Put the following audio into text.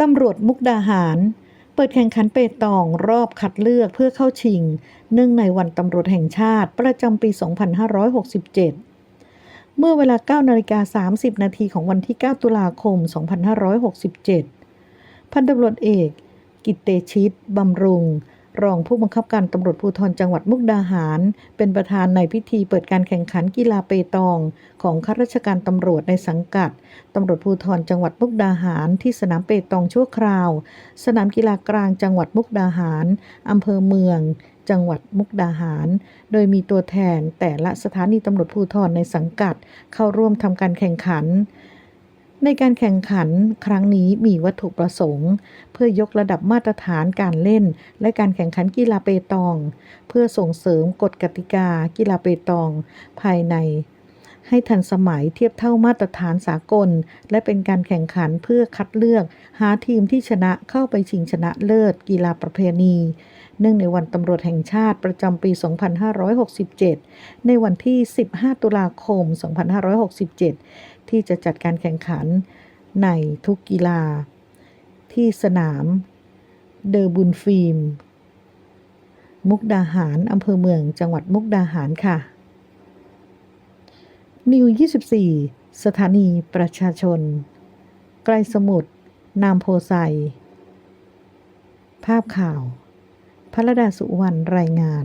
ตำรวจมุกดาหาร เปิดแข่งขันเปตองรอบคัดเลือกเพื่อเข้าชิง เนื่องในวันตำรวจแห่งชาติประจำปี 2567 เมื่อเวลา 9 นาฬิกา 30 นาทีของวันที่ 9 ตุลาคม 2567 พันตำรวจเอก กิตเตชิตบำรุง รองผู้บังคับการตำรวจภูธรจังหวัดมุกดาหาร เป็นประธานในพิธีเปิดการแข่งขันกีฬาเปตอง ของข้าราชการตำรวจในสังกัดตำรวจภูธรจังหวัดมุกดาหาร ที่สนามเปตองชั่วคราว สนามกีฬากลางจังหวัดมุกดาหารอำเภอเมือง จังหวัดมุกดาหาร โดยมีตัวแทนแต่ละสถานีตำรวจภูธรในสังกัด เข้าร่วมทำการแข่งขัน ในการแข่งขันครั้งนี้มีวัตถุประสงค์ เพื่อยกระดับมาตรฐานการเล่น และการแข่งขันกีฬาเปตอง เพื่อส่งเสริมกฎกติกากีฬาเปตอง ภายใน ให้ทันสมัยเทียบเท่ามาตรฐานสากล และเป็นการแข่งขันเพื่อคัดเลือก หาทีมที่ชนะเข้าไปชิงชนะเลิศกีฬาประเพณี เนื่องในวันตำรวจแห่งชาติประจำปี 2567 ในวันที่ 15 ตุลาคม 2567 ที่จะจัดการแข่งขันในทุกกีฬา ที่สนาม เดอบุญฟิล์ม มุกดาหารอำเภอเมืองจังหวัดมุกดาหารค่ะ นิว 24 สถานีประชาชน ไกลสมุทรนามโพไซ ภาพข่าว พระดาสุวรรณรายงาน